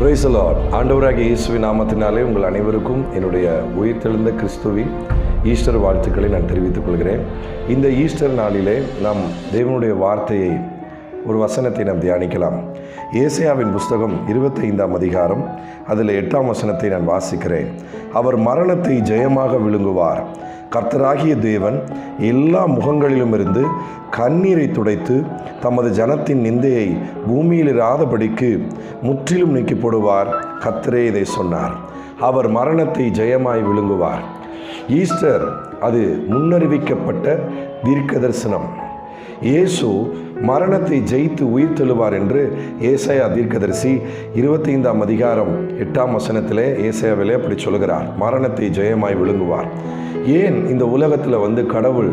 பிரைசலாட் ஆண்டவராகிய இயேசுவின் நாமத்தினாலே உங்கள் அனைவருக்கும் என்னுடைய உயிர்த்தெழுந்த கிறிஸ்துவின் ஈஸ்டர் வாழ்த்துக்களை நான் தெரிவித்துக் கொள்கிறேன். இந்த ஈஸ்டர் நாளிலே நாம் தேவனுடைய வார்த்தையை ஒரு வசனத்தை நாம் தியானிக்கலாம். ஏசையாவின் புஸ்தகம் இருபத்தைந்தாம் அதிகாரம் அதில் எட்டாம் வசனத்தை நான் வாசிக்கிறேன். அவர் மரணத்தை ஜெயமாக விழுங்குவார். கர்த்தராகிய தேவன் எல்லா முகங்களிலும் இருந்து கண்ணீரை துடைத்து தமது ஜனத்தின் நிந்தையை பூமியில் இராதபடிக்கு முற்றிலும் நீக்கி போடுவார் கர்த்தரே இதை சொன்னார். அவர் மரணத்தை ஜெயமாய் விழுங்குவார். ஈஸ்டர் அது முன்னறிவிக்கப்பட்ட தீர்க்க தரிசனம் இயேசு மரணத்தை ஜெயித்து உயிர் தெழுவார் என்று ஏசாயா தீர்க்கதரிசி இருபத்தைந்தாம் அதிகாரம் எட்டாம் வசனத்திலே ஏசாயாவிலே அப்படி சொல்கிறார் மரணத்தை ஜெயமாய் விழுங்குவார். ஏன் இந்த உலகத்தில் வந்து கடவுள்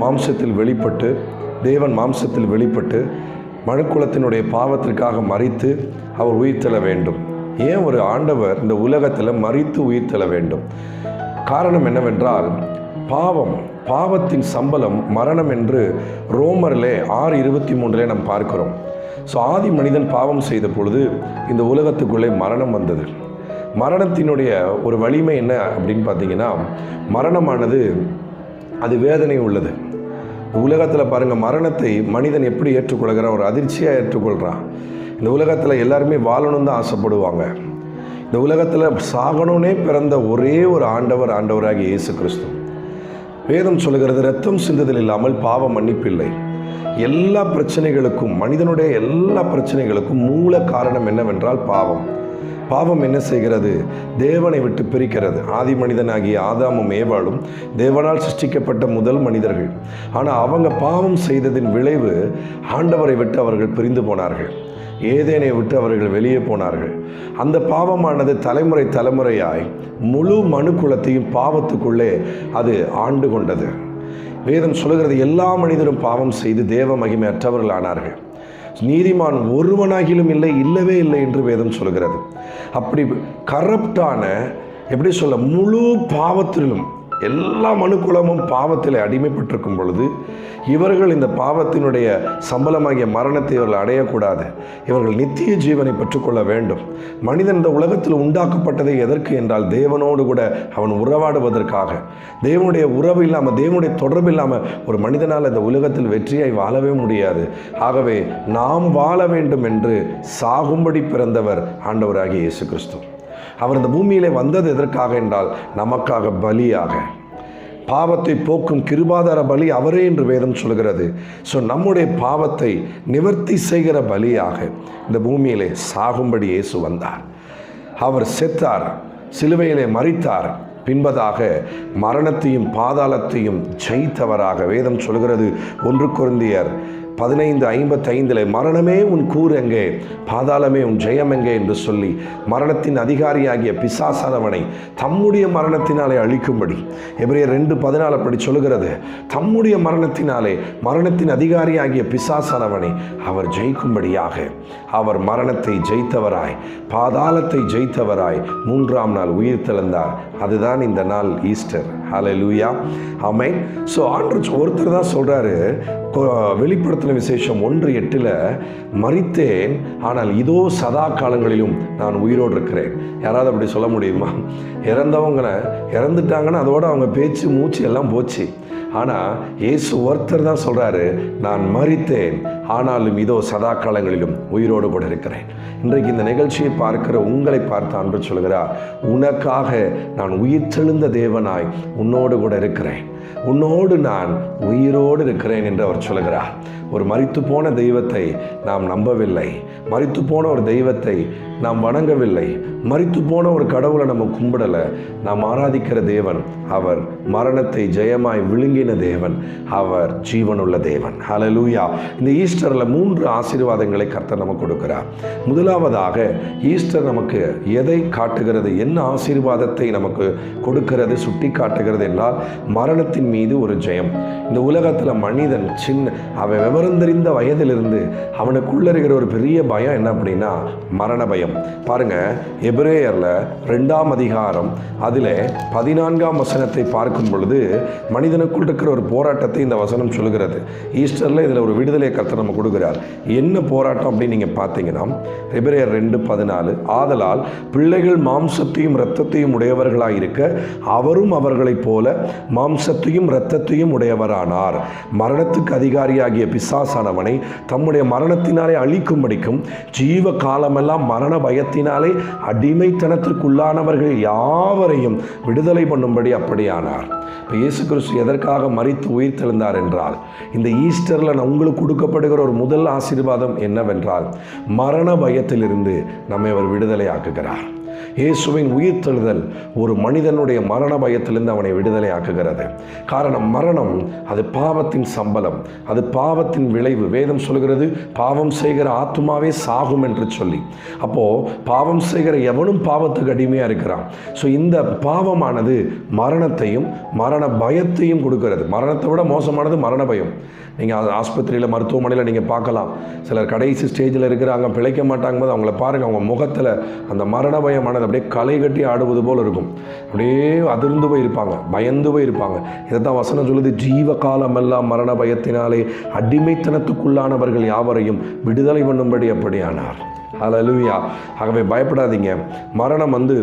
மாம்சத்தில் வெளிப்பட்டு தேவன் மாம்சத்தில் வெளிப்பட்டு மனுக்குலத்தினுடைய பாவத்திற்காக மறித்து அவர் உயிர்த்தெழ வேண்டும்? ஏன் ஒரு ஆண்டவர் இந்த உலகத்தில் மறித்து உயிர்த்தெழ வேண்டும்? காரணம் என்னவென்றால் பாவம் பாவத்தின் சம்பளம் மரணம் என்று ரோமர்லே ஆறு இருபத்தி மூன்றிலே நாம் பார்க்கிறோம். ஸோ ஆதி மனிதன் பாவம் செய்த பொழுது இந்த உலகத்துக்குள்ளே மரணம் வந்தது. மரணத்தினுடைய ஒரு வலிமை என்ன அப்படின்னு பார்த்தீங்கன்னா மரணமானது அது வேதனை உள்ளது. உலகத்தில் பாருங்கள் மரணத்தை மனிதன் எப்படி ஏற்றுக்கொள்கிறான்? ஒரு அதிர்ச்சியாக ஏற்றுக்கொள்கிறான் இந்த உலகத்தில் எல்லாருமே வாழணும் தான் ஆசைப்படுவாங்க. இந்த உலகத்தில் சாகணும்னே பிறந்த ஒரே ஒரு ஆண்டவர் ஆண்டவராகிய இயேசு கிறிஸ்து. வேதம் சொல்லுகிறது ரத்தம் சிந்துதல் இல்லாமல் பாவ மன்னிப்பில்லை. எல்லா பிரச்சனைகளுக்கும் மனிதனுடைய எல்லா பிரச்சனைகளுக்கும் மூல காரணம் என்னவென்றால் பாவம். பாவம் என்ன செய்கிறது? தேவனை விட்டு பிரிக்கிறது. ஆதி மனிதனாகிய ஆதாமும் ஏவாளும் தேவனால் சிருஷ்டிக்கப்பட்ட முதல் மனிதர்கள். ஆனால் அவங்க பாவம் செய்ததின் விளைவு ஆண்டவரை விட்டு அவர்கள் பிரிந்து போனார்கள். ஏதேனை விட்டு அவர்கள் வெளியே போனார்கள். அந்த பாவமானது தலைமுறை தலைமுறையாய் முழு மனு குலத்தையும் பாவத்துக்குள்ளே அது ஆண்டு கொண்டது. வேதம் சொல்கிறது எல்லா மனிதரும் பாவம் செய்து தேவ மகிமை அற்றவர்கள் ஆனார்கள். நீதிமான் ஒருவனாகிலும் இல்லை இல்லவே இல்லை என்று வேதம் சொல்கிறது அப்படி கரப்டான எப்படி சொல்ல முழு பாவத்திலும் எல்லா மனுக்குலமும் பாவத்தில் அடிமைப்பட்டிருக்கும் பொழுது இவர்கள் இந்த பாவத்தினுடைய சம்பளமாகிய மரணத்தை இவர்கள் அடையக்கூடாது. இவர்கள் நித்திய ஜீவனை பெற்றுக்கொள்ள வேண்டும். மனிதன் இந்த உலகத்தில் உண்டாக்கப்பட்டதை எதற்கு என்றால் தேவனோடு கூட அவன் உறவாடுவதற்காக. தேவனுடைய உறவு இல்லாமல் தேவனுடைய தொடர்பு இல்லாமல் ஒரு மனிதனால் இந்த உலகத்தில் வெற்றியாய் வாழவே முடியாது. ஆகவே நாம் வாழ வேண்டும் என்று சாகும்படி பிறந்தவர் ஆண்டவராகிய இயேசு கிறிஸ்து. அவர் இந்த பூமியிலே வந்தது எதற்காக என்றால் நமக்காக பலியாக. பாவத்தை போக்கும் கிருபாதார பலி அவரே என்று வேதம் சொல்கிறது. ஸோ நம்முடைய பாவத்தை நிவர்த்தி செய்கிற பலியாக இந்த பூமியிலே சாகும்படி இயேசு வந்தார். அவர் செத்தார் சிலுவையிலே மறித்தார் பின்பதாக மரணத்தையும் பாதாளத்தையும் ஜெயித்தவராக வேதம் சொல்கிறது. ஒன்று குருந்தியர் பதினைந்து ஐம்பத்தைந்தில் மரணமே உன் கூறு எங்கே பாதாளமே உன் ஜெயம் எங்கே என்று சொல்லி மரணத்தின் அதிகாரியாகிய பிசாசானவனை தம்முடைய மரணத்தினாலே அழிக்கும்படி எப்படியே ரெண்டு பதினாலு அப்படி சொல்கிறது தம்முடைய மரணத்தினாலே மரணத்தின் அதிகாரியாகிய பிசாசானவனை அவர் ஜெயிக்கும்படியாக அவர் மரணத்தை ஜெயித்தவராய் பாதாளத்தை ஜெயித்தவராய் மூன்றாம் நாள் உயிர் தெழுந்தார். அதுதான் இந்த நாள் ஈஸ்டர் ஹலை லூயா ஆமை ஸோ ஆண்டு ஒருத்தர் தான் சொல்கிறாரு வெளிப்படுத்தின விசேஷம் ஒன்று எட்டில் மறித்தேன் ஆனால் இதோ சதா காலங்களிலும் நான் உயிரோடு இருக்கிறேன். யாராவது அப்படி சொல்ல முடியுமா? இறந்தவங்களை இறந்துட்டாங்கன்னா அதோட அவங்க பேச்சு மூச்சு எல்லாம் போச்சு. ஆனால் இயேசு ஒருத்தர் தான் சொல்கிறாரு நான் மறித்தேன் ஆனாலும் இதோ சதா காலங்களிலும் உயிரோடு கூட இருக்கிறேன். இன்றைக்கு இந்த நிகழ்ச்சியை பார்க்கிற உங்களை பார்த்து அன்று சொல்கிறார் உனக்காக நான் உயிர் தெழுந்த தேவனாய் உன்னோடு கூட இருக்கிறேன். உன்னோடு நான் உயிரோடு இருக்கிறேன் என்று அவர் சொல்கிறார் ஒரு மறித்து போன தெய்வத்தை நாம் நம்பவில்லை. மறித்து போன ஒரு தெய்வத்தை நாம் வணங்கவில்லை. மறித்து போன ஒரு கடவுளை நம்ம கும்பிடலை. நாம் ஆராதிக்கிற தேவன் அவர் மரணத்தை ஜெயமாய் விழுங்கின தேவன் அவர் ஜீவனுள்ள தேவன். ஹலலூயா இந்த ஈஸ்டரில் மூன்று ஆசீர்வாதங்களை கர்த்தர் நமக்கு கொடுக்கிறார். முதலாவதாக ஈஸ்டர் நமக்கு எதை காட்டுகிறது என்ன ஆசீர்வாதத்தை நமக்கு கொடுக்கிறது சுட்டி காட்டுகிறது என்றால் மரணத்தின் மீது ஒரு ஜெயம். இந்த உலகத்தில் மனிதன் சின்ன அவன் விவரம் தெரிந்த வயதிலிருந்து அவனுக்குள்ள இருக்கிற ஒரு பெரிய பயம் பயம் என்ன அப்படின்னா மரண பயம். பாருங்க எபிரேயர்ல ரெண்டாம் அதிகாரம் அதில் பதினான்காம் வசனத்தை பார்க்கும் பொழுது மனிதனுக்குள் இருக்கிற ஒரு போராட்டத்தை இந்த வசனம் சொல்கிறது ஈஸ்டரில் இதில் ஒரு விடுதலை கருத்தை நம்ம கொடுக்குறார். என்ன போராட்டம் அப்படின்னு நீங்கள் பார்த்தீங்கன்னா எபிரேயர் ரெண்டு பதினாலு ஆதலால் பிள்ளைகள் மாம்சத்தையும் இரத்தத்தையும் உடையவர்களாக இருக்க அவரும் அவர்களைப் போல மாம்சத்தையும் இரத்தத்தையும் உடையவரானார். மரணத்துக்கு அதிகாரியாகிய பிசாசானவனை தம்முடைய மரணத்தினாலே அழிக்கும்படிக்கும் ஜீவ காலமெல்லாம் மரண பயத்தினாலே அடிமைத்தனத்திற்குள்ளானவர்கள் யாவரையும் விடுதலை பண்ணும்படி அப்படியானார். இப்போ இயேசு கிறிஸ்து எதற்காக மறித்து உயிர் தெழுந்தார் என்றால் இந்த ஈஸ்டரில் நான் உங்களுக்கு கொடுக்கப்படுகிற ஒரு முதல் ஆசீர்வாதம் என்னவென்றால் மரண பயத்திலிருந்து நம்மை அவர் விடுதலை ஆக்குகிறார் இயேசுவின் உயிர்த்தெழுதல் ஒரு மனிதனுடைய மரண பயத்திலிருந்து அவனை விடுதலை ஆக்குகிறது காரணம் மரணம் அது பாவத்தின் சம்பளம். அது பாவத்தின் விளைவு. வேதம் சொல்கிறது பாவம் செய்கிற ஆத்மாவே சாகும் என்று சொல்லி. அப்போ பாவம் செய்கிற எவனும் பாவத்துக்கு அடிமையாக இருக்கிறான். ஸோ இந்த பாவமானது மரணத்தையும் மரண பயத்தையும் கொடுக்கிறது. மரணத்தை விட மோசமானது மரண பயம் நீங்கள் ஆஸ்பத்திரியில் மருத்துவமனையில் நீங்கள் பார்க்கலாம். சிலர் கடைசி ஸ்டேஜில் இருக்கிறாங்க பிழைக்க மாட்டாங்க போது அவங்கள பாருங்கள் அவங்க முகத்தில் அந்த மரண பயமானது அப்படியே களை கட்டி ஆடுவது போல் இருக்கும். அப்படியே அதிர்ந்து போய் இருப்பாங்க பயந்து போய் இருப்பாங்க இதை தான் வசனம் சொல்லுது ஜீவ காலமெல்லாம் மரண பயத்தினாலே அடிமைத்தனத்துக்குள்ளானவர்கள் யாவரையும் விடுதலை பண்ணும்படி அப்படியானார். ஹalleluya ஆகவே பயப்படாதீங்க. மரணம் வந்து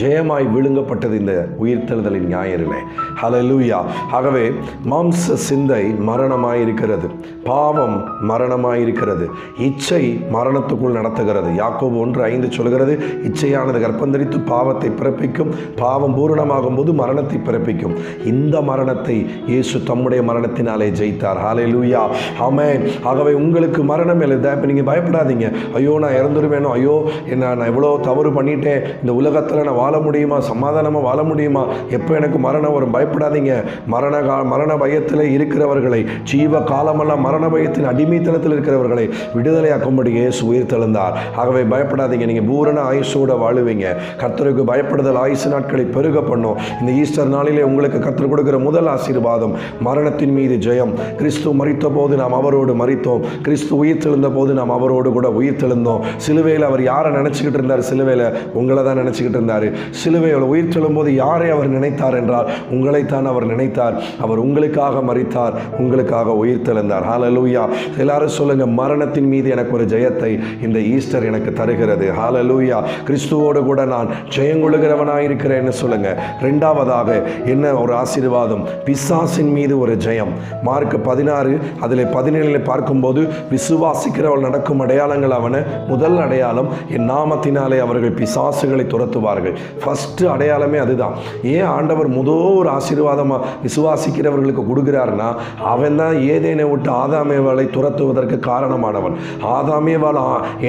ஜெயமாய் விழுங்கப்பட்டது இந்த உயிர்த்தெழுதலின் ஞாயிறிலே. ஹலலூயா ஆகவே மாம்ச சிந்தை மரணமாயிருக்கிறது. பாவம் மரணமாயிருக்கிறது. இச்சை மரணத்துக்குள் நடத்துகிறது. யாக்கோபு ஒன்று ஐந்து சொல்கிறது இச்சையானது கர்ப்பந்தரித்து பாவத்தை பிறப்பிக்கும் பாவம் பூரணமாகும் போது மரணத்தை பிறப்பிக்கும். இந்த மரணத்தை இயேசு தம்முடைய மரணத்தினாலே ஜெயித்தார். ஹலலூயா ஆமே ஆகவே உங்களுக்கு மரணம் இல்லை. இப்போ நீங்கள் பயப்படாதீங்க. ஐயோ நான் இறந்துருவேனோ? ஐயோ என்ன நான் எவ்வளோ தவறு பண்ணிட்டேன். இந்த உலகத்தில் நான் வாழ முடியுமா? சமாதானமாக வாழ முடியுமா? எப்போ எனக்கு மரணம் வரும்? பயப்படாதீங்க. மரண கா மரண பயத்தில் இருக்கிறவர்களை ஜீவ காலமெல்லாம் மரண பயத்தின் அடிமைத்தனத்தில் இருக்கிறவர்களை விடுதலையாக்கும்படி இயேசு உயிர் தெழுந்தார் ஆகவே பயப்படாதீங்க. நீங்கள் பூரண ஆயுசோட வாழுவீங்க. கர்த்தருக்கு பயப்படுதல் ஆயுசு நாட்களை பெருக பண்ணும். இந்த ஈஸ்டர் நாளிலே உங்களுக்கு கற்றுக் கொடுக்கிற முதல் ஆசீர்வாதம் மரணத்தின் மீது ஜெயம். கிறிஸ்து மறித்த போது நாம் அவரோடு மறித்தோம் கிறிஸ்து உயிர் தெழுந்த போது நாம் அவரோடு கூட உயிர் தெழுந்தோம் சிலுவையில் அவர் யாரை நினச்சிக்கிட்டு இருந்தார்? சிலுவையில் உங்களை தான் நினச்சிக்கிட்டு இருந்தார். சிலுவையில் உயிர் செல்லும்போது யாரை அவர் நினைத்தார் என்றால் உங்களைத்தான் அவர் நினைத்தார். அவர் உங்களுக்காக மறித்தார் உங்களுக்காக உயிர் தெழுந்தார். ஹாலலூயா எல்லாரும் சொல்லுங்க மரணத்தின் மீது எனக்கு ஒரு ஜெயத்தை இந்த ஈஸ்டர் எனக்கு தருகிறது. ஹாலலூயா கிறிஸ்துவோடு கூட நான் ஜெயங்கொள்ளுகிறவனாக இருக்கிறேன்னு சொல்லுங்க. ரெண்டாவதாக என்ன ஒரு ஆசீர்வாதம்? பிசாசின் மீது ஒரு ஜெயம். மார்க் பதினாறு அதில் பதினேழில் பார்க்கும்போது விசுவாசிக்கிறவள் நடக்கும் அடையாளங்கள் அவனை. முதல் அடையாளம் என் நாமத்தினாலே அவர்கள் பிசாசுகளை துரத்துவார்கள். ஃபஸ்ட்டு அடையாளமே அதுதான். ஏன் ஆண்டவர் முதோ ஒரு ஆசீர்வாதமாக விசுவாசிக்கிறவர்களுக்கு கொடுக்குறாருன்னா அவன் தான் ஏதேனை விட்டு ஆதாமேவாளை துரத்துவதற்கு காரணமானவன். ஆதாமேவாள்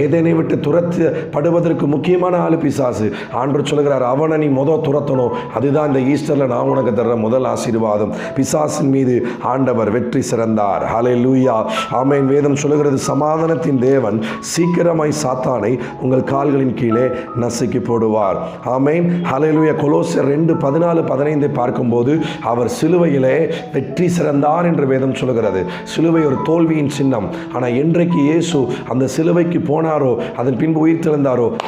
ஏதேனை விட்டு துரத்தப்படுவதற்கு முக்கியமான ஆளு பிசாசு. ஆண்டு சொல்கிறார் அவனை நீ முத துரத்தணும். அதுதான் இந்த ஈஸ்டரில் நான் உனக்கு தர்ற முதல் ஆசீர்வாதம். பிசாசின் மீது ஆண்டவர் வெற்றி சிறந்தார். ஹலே லூயா ஆமேன். வேதம் சொல்லுகிறது சமாதானத்தின் தேவன் சீக்கிரமாய் சாத்தானை உங்கள் கால்களின் கீழே நசுக்கி போடுவார். ஆமேன். ஹலையிலுய கொலோசர் ரெண்டு பதினாலு பதினைந்து பார்க்கும்போது அவர் சிலுவையிலே வெற்றி சிறந்தார் என்று வேதம் சொல்கிறது சிலுவை ஒரு தோல்வியின் சின்னம். ஆனால் என்றைக்கு இயேசு அந்த சிலுவைக்கு போனாரோ அதன் பின்பு உயிர்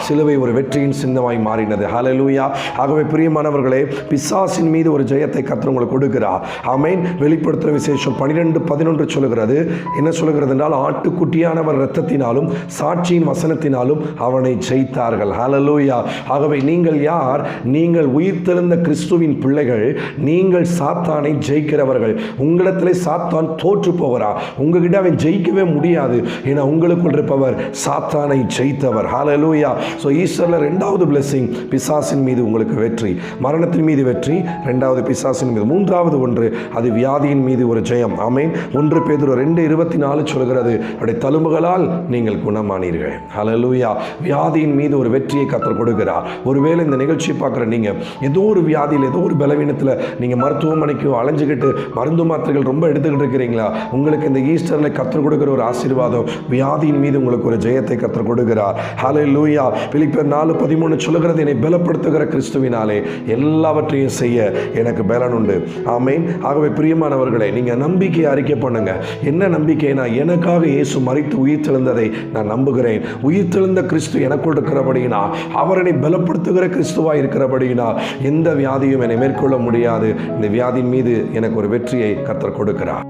சிலுவை ஒரு வெற்றியின் சின்னமாய் மாறினது. ஹலலூயா ஆகவே பிரியமானவர்களே பிசாசின் மீது ஒரு ஜெயத்தை கத்துறவங்களுக்கு உங்களுக்கு கொடுக்கிறார். ஆமேன். வெளிப்படுத்துகிற விசேஷம் பனிரெண்டு பதினொன்று சொல்லுகிறது. என்ன சொல்கிறது என்றால் ஆட்டுக்குட்டியானவர் இரத்தத்தினாலும் சாட்சியின் வசனத்தினாலும் அவனை ஜெயித்தார்கள். ஹலலூயா ஆகவே நீங்கள் யார்? நீங்கள் உயிர்த்தெழுந்த கிறிஸ்துவின் பிள்ளைகள் நீங்கள் சாத்தானை ஜெயிக்கிறவர்கள். உங்களிடத்திலே சாத்தான் தோற்று போவரா உங்ககிட்ட அவன் ஜெயிக்கவே முடியாது. ஏன்னா உங்களுக்குள் இருப்பவர் சாத்தானை ஜெயித்தவர். ஹாலலூயா ஸோ ஈஸ்வரில் ரெண்டாவது blessing பிசாசின் மீது உங்களுக்கு வெற்றி. மரணத்தின் மீது வெற்றி ரெண்டாவது பிசாசின் மீது. மூன்றாவது ஒன்று அது வியாதியின் மீது ஒரு ஜெயம். ஆமேன் ஒன்று பேதுரு ரெண்டு இருபத்தி நாலு சொல்கிறது அப்படி தழும்புகளால் நீங்கள் குணமானீர்கள். ஹலலூயா வியாதியின் மீது ஒரு வெற்றியை கத்தர் கொடுக்கிறார். ஒருவேளை ஒருவேளை இந்த நிகழ்ச்சியை பார்க்குற நீங்கள் ஏதோ ஒரு வியாதியில் ஏதோ ஒரு பலவீனத்தில் நீங்கள் மருத்துவமனைக்கோ அலைஞ்சிக்கிட்டு மருந்து மாத்திரைகள் ரொம்ப எடுத்துக்கிட்டு இருக்கிறீங்களா? உங்களுக்கு இந்த ஈஸ்டரில் கற்றுக் கொடுக்குற ஒரு ஆசீர்வாதம் வியாதியின் மீது உங்களுக்கு ஒரு ஜெயத்தை கற்றுக் கொடுக்கிறார் ஹலே லூயா பிலிப்பர் நாலு பதிமூணு சொல்லுகிறது என்னை பலப்படுத்துகிற கிறிஸ்துவினாலே எல்லாவற்றையும் செய்ய எனக்கு பலன் உண்டு. ஆமேன். ஆகவே பிரியமானவர்களே நீங்கள் நம்பிக்கையை அறிக்கை பண்ணுங்க. என்ன நம்பிக்கைனா எனக்காக இயேசு மறித்து உயிர் தெழுந்ததை நான் நம்புகிறேன். உயிர் தெழுந்த கிறிஸ்து எனக்குள் இருக்கிறபடினா அவரனை பலப்படுத்துகிற கிறிஸ்துவாக இருக்கிறபடியினால் எந்த வியாதியும் என்னை மேற்கொள்ள முடியாது. இந்த வியாதியின் மீது எனக்கு ஒரு வெற்றியை கத்தர் கொடுக்கிறார்.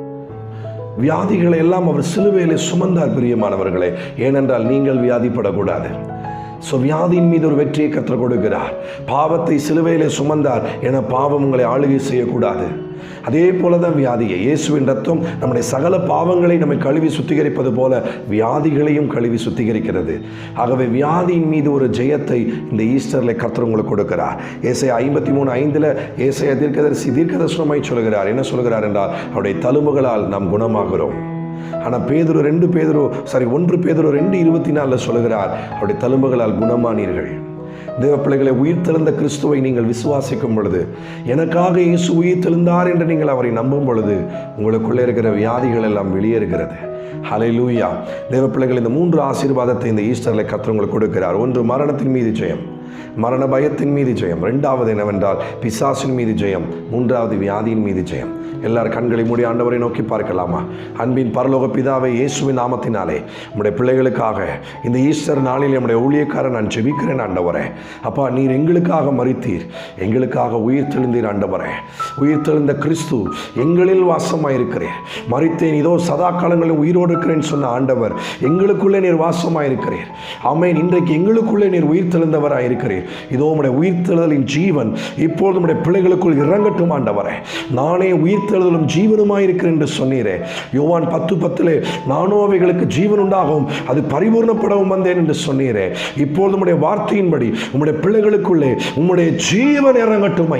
வியாதிகளை எல்லாம் அவர் சிலுவையிலே சுமந்தார் பிரியமானவர்களே. ஏனென்றால் நீங்கள் வியாதிப்படக்கூடாது. ஸோ வியாதியின் மீது ஒரு வெற்றியை கற்றுக் கொடுக்கிறார். பாவத்தை சிலுவையிலே சுமந்தார். என பாவம் உங்களை ஆளுகை செய்யக்கூடாது. அதே போல தான் வியாதியை. இயேசுவின் ரத்தம் நம்முடைய சகல பாவங்களை நம்மை கழுவி சுத்திகரிப்பது போல வியாதிகளையும் கழுவி சுத்திகரிக்கிறது. ஆகவே வியாதியின் மீது ஒரு ஜெயத்தை இந்த ஈஸ்டரில் கர்த்தர் உங்களுக்கு கொடுக்கிறார். ஏசை ஐம்பத்தி மூணு ஐந்தில் ஏசை தீர்க்கதரிசி தீர்க்கதர்சனமாய் சொல்கிறார். என்ன சொல்கிறார் என்றால் அவருடைய தழும்புகளால் நாம் குணமாகிறோம். ஆனால் பேதுரு ரெண்டு பேதுரு சாரி ஒன்று பேதுரு ரெண்டு இருபத்தி நாலில் சொல்கிறார் அவருடைய தழும்புகளால் குணமானீர்கள். தேவ பிள்ளைகளை உயிர் கிறிஸ்துவை நீங்கள் விசுவாசிக்கும் பொழுது எனக்காக இயேசு உயிர் தெழுந்தார் என்று நீங்கள் அவரை நம்பும் பொழுது உங்களுக்குள்ளே இருக்கிற வியாதிகள் எல்லாம் வெளியேறுகிறது. ஹலை லூயா தேவ பிள்ளைகள் இந்த மூன்று ஆசீர்வாதத்தை இந்த ஈஸ்டரில் கத்திரவங்களுக்கு உங்களுக்கு கொடுக்கிறார். ஒன்று மரணத்தின் மீது ஜெயம். மரண பயத்தின் மீது ஜெயம். ரெண்டாவது என்னவென்றால் பிசாசின் மீது ஜெயம் மூன்றாவது வியாதியின் மீது ஜெயம். எல்லார் கண்களை மூடி ஆண்டவரை நோக்கி பார்க்கலாமா? அன்பின் பரலோக பிதாவை இயேசுவின் நாமத்தினாலே நம்முடைய பிள்ளைகளுக்காக இந்த ஈஸ்டர் நாளில் நம்முடைய ஊழியக்காரன் நான் ஜெபிக்கிறேன் ஆண்டவரே. அப்பா நீர் எங்களுக்காக மறித்தீர் எங்களுக்காக உயிர் தெழுந்தீர் ஆண்டவரே. உயிர் தெழுந்த கிறிஸ்து எங்களில் வாசமாயிருக்கிறேன். மறித்தேன் இதோ சதா காலங்களில் உயிரோடு இருக்கிறேன் சொன்ன ஆண்டவர் எங்களுக்குள்ளே நீர் வாசமாயிருக்கிறீர். ஆமேன். இன்றைக்கு எங்களுக்குள்ளே நீர் உயிர் தெழுந்தவராக இருக்கிறீர் இதோ உடைய உயிர்த்தெழுதலின் ஜீவன் இப்போது நம்முடைய பிள்ளைகளுக்குள் இறங்கட்டும் ஆண்டவரே. நானே உயிர்த்தெழுதலும் ஜீவனுமாய் இருக்கிறேன் என்று சொன்னீரே. யோவான் பத்து பத்திலே நானும் அவைகளுக்கு ஜீவன் உண்டாகவும் அது பரிபூர்ணப்படவும் வந்தேன் என்று சொன்னீரே. இப்போது உடைய வார்த்தையின்படி உம்முடைய பிள்ளைகளுக்குள்ளே உம்முடைய ஜீவன் இறங்கட்டும் ஐயா.